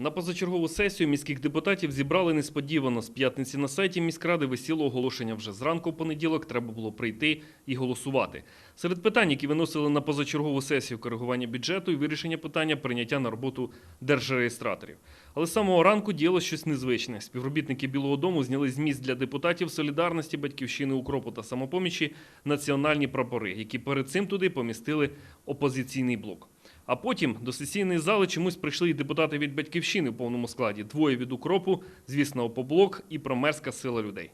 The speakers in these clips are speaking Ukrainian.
На позачергову сесію міських депутатів зібрали несподівано. З п'ятниці на сайті міськради висіло оголошення вже зранку в понеділок. Треба було прийти і голосувати. Серед питань, які виносили на позачергову сесію коригування бюджету і вирішення питання прийняття на роботу держреєстраторів. Але з самого ранку діяло щось незвичне. Співробітники Білого Дому зняли з місць для депутатів солідарності, батьківщини укропу та самопомічі національні прапори, які перед цим туди помістили опозиційний блок. А потім до сесійної зали чомусь прийшли і депутати від батьківщини в повному складі. Двоє від укропу, звісно, опоблок і промерська сила людей.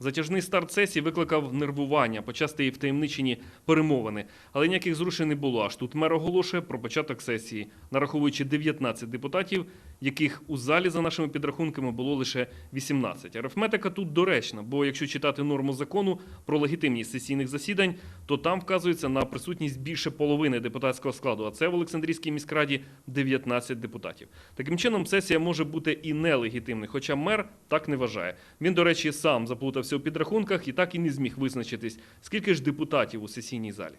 Затяжний старт сесії викликав нервування, почасти і втаємничені перемовини. Але ніяких зрушень не було. Аж тут мер оголошує про початок сесії, нараховуючи 19 депутатів, яких у залі, за нашими підрахунками, було лише 18. Арифметика тут доречна, бо якщо читати норму закону про легітимність сесійних засідань, то там вказується на присутність більше половини депутатського складу, а це в Олександрійській міськраді 19 депутатів. Таким чином, сесія може бути і нелегітимною, хоча мер так не вважає. Він, до речі, сам заплутався у підрахунках і так і не зміг визначитись, скільки ж депутатів у сесійній залі.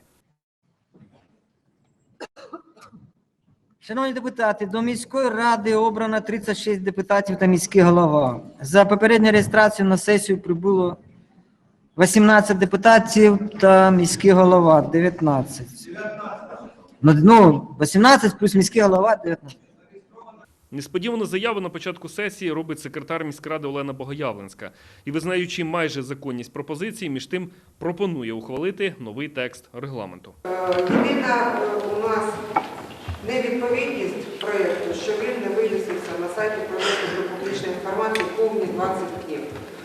Шановні депутати, до міської ради обрано 36 депутатів та міський голова. За попередню реєстрацію на сесію прибуло 18 депутатів та міський голова 19. Ну, Ну, 18 плюс міський голова 19. Несподівану заяву на початку сесії робить секретар міськради Олена Богоявленська і, визнаючи майже законність пропозиції, між тим пропонує ухвалити новий текст регламенту. Єдина е, у нас невідповідність проєкту, що він не вивісився на сайті про доступ до публічної інформації повні 20 днів.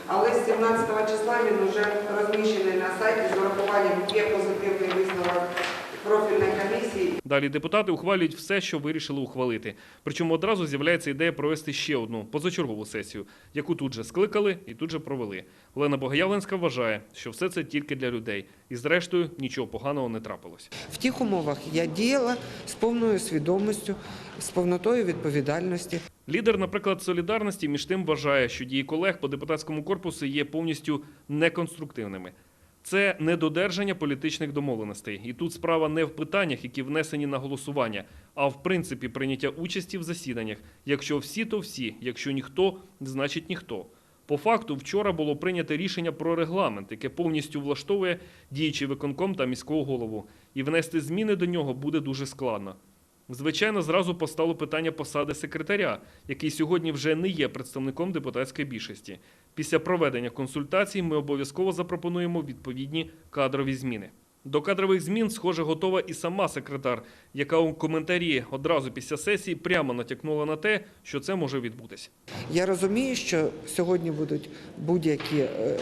Але з 17 числа він вже розміщений на сайті з урахуванням є позитивний висновок профільної комісії. Далі депутати ухвалюють все, що вирішили ухвалити. Причому одразу з'являється ідея провести ще одну позачергову сесію, яку тут же скликали і тут же провели. Олена Богоявленська вважає, що все це тільки для людей, і зрештою нічого поганого не трапилось. В тих умовах я діяла з повною свідомістю, з повнотою відповідальності. Лідер, наприклад, солідарності між тим вважає, що дії колег по депутатському корпусу є повністю неконструктивними. Це недодержання політичних домовленостей. І тут справа не в питаннях, які внесені на голосування, а в принципі прийняття участі в засіданнях. Якщо всі, то всі. Якщо ніхто, значить ніхто. По факту, вчора було прийнято рішення про регламент, яке повністю влаштовує діючий виконком та міського голову. І внести зміни до нього буде дуже складно. Звичайно, зразу постало питання посади секретаря, який сьогодні вже не є представником депутатської більшості. Після проведення консультацій ми обов'язково запропонуємо відповідні кадрові зміни. До кадрових змін, схоже, готова і сама секретар, яка у коментарі одразу після сесії прямо натякнула на те, що це може відбутись. Я розумію, що сьогодні будуть будь-які е,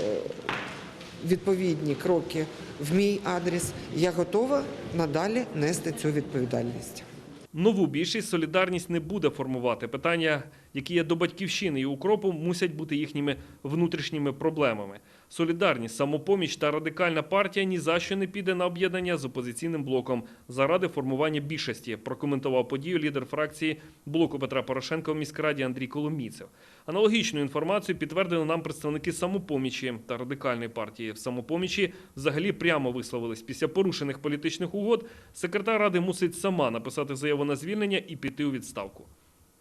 відповідні кроки в мій адрес. Я готова надалі нести цю відповідальність. Нову більшість солідарність не буде формувати. Питання, які є до батьківщини і укропу, мусять бути їхніми внутрішніми проблемами. Солідарність, самопоміч та радикальна партія ні за що не піде на об'єднання з опозиційним блоком заради формування більшості. Прокоментував подію лідер фракції блоку Петра Порошенка в міськраді Андрій Коломійцев. Аналогічну інформацію підтвердили нам представники самопомічі та радикальної партії. В самопомічі взагалі прямо висловились після порушених політичних угод. Секретар ради мусить сама написати заяву на звільнення і піти у відставку.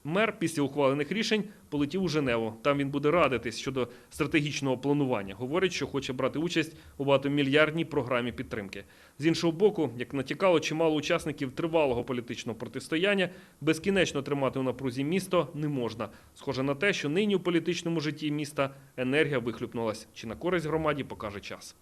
Мер після ухвалених рішень полетів у Женеву. Там він буде радитись щодо стратегічного планування. Говорить, що хоче брати участь у багатомільярдній програмі підтримки. З іншого боку, як натякало чимало учасників тривалого політичного протистояння, безкінечно тримати у напрузі місто не можна. Схоже на те, що нині у політичному житті міста енергія вихлюпнулась. Чи на користь громаді покаже час.